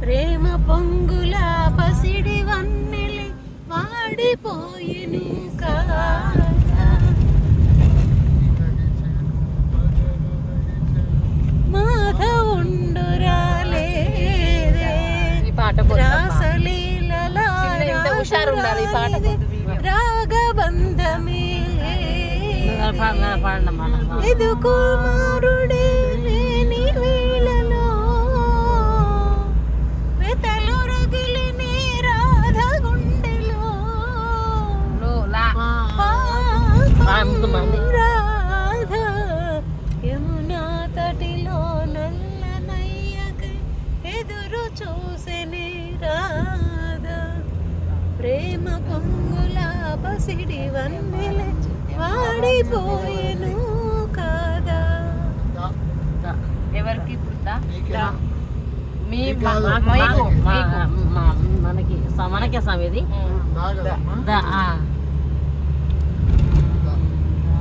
ప్రేమ పొంగుల పసిడి వన్నెలే వాడిపోయిను కాదా మాధవుండురాలేదే ఈ పాట రాధ యమునా తటిలో నల్లనయ్యకై ఎదురు చూసెని రాధ. ప్రేమ పొంగుల పసిడి వన్నెలే వాడిపోయెను కాదా. ఎవరికి? నీకే. మీ మనకి స- మనకే స్వామి ఇది ఉమ్. నాగదమ్మా? ద- ఆ.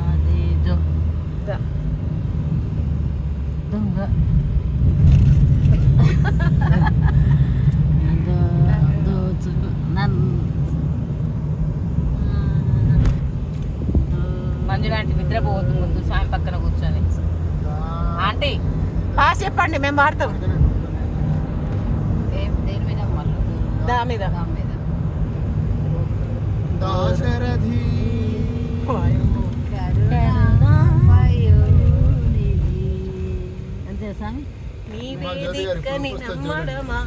అది దొ- దా. దొంగ దో- దోచు- నన్- మంజు లాంటి నిద్రపోవద్దు ముందు సాయం పక్కన కూర్చొని. ఆంటీ! పాస్ చెప్పండి మేము వాడతాం. ఏం దేని మీద? మళ్ళీ దా మీద. దాశరథి. పుస్తకం చూడండి. నమ్మడమా